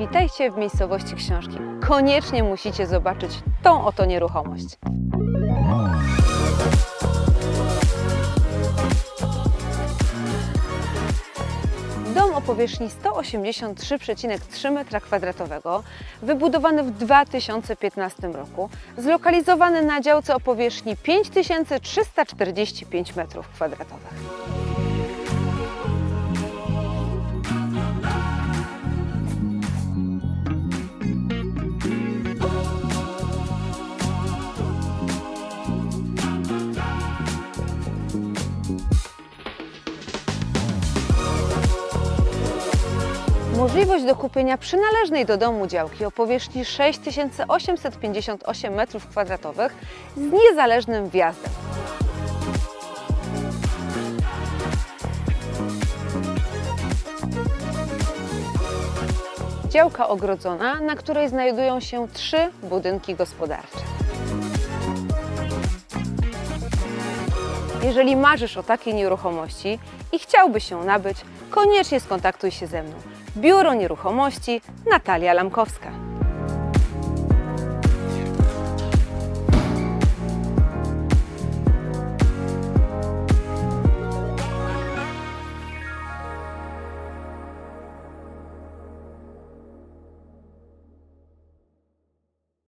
Witajcie w miejscowości książki. Koniecznie musicie zobaczyć tą oto nieruchomość. Dom o powierzchni 183,3 m2, wybudowany w 2015 roku, zlokalizowany na działce o powierzchni 5345 m2. Możliwość dokupienia przynależnej do domu działki o powierzchni 6858 m2 z niezależnym wjazdem. Działka ogrodzona, na której znajdują się trzy budynki gospodarcze. Jeżeli marzysz o takiej nieruchomości i chciałbyś ją nabyć, koniecznie skontaktuj się ze mną. Biuro Nieruchomości Natalia Lamkowska.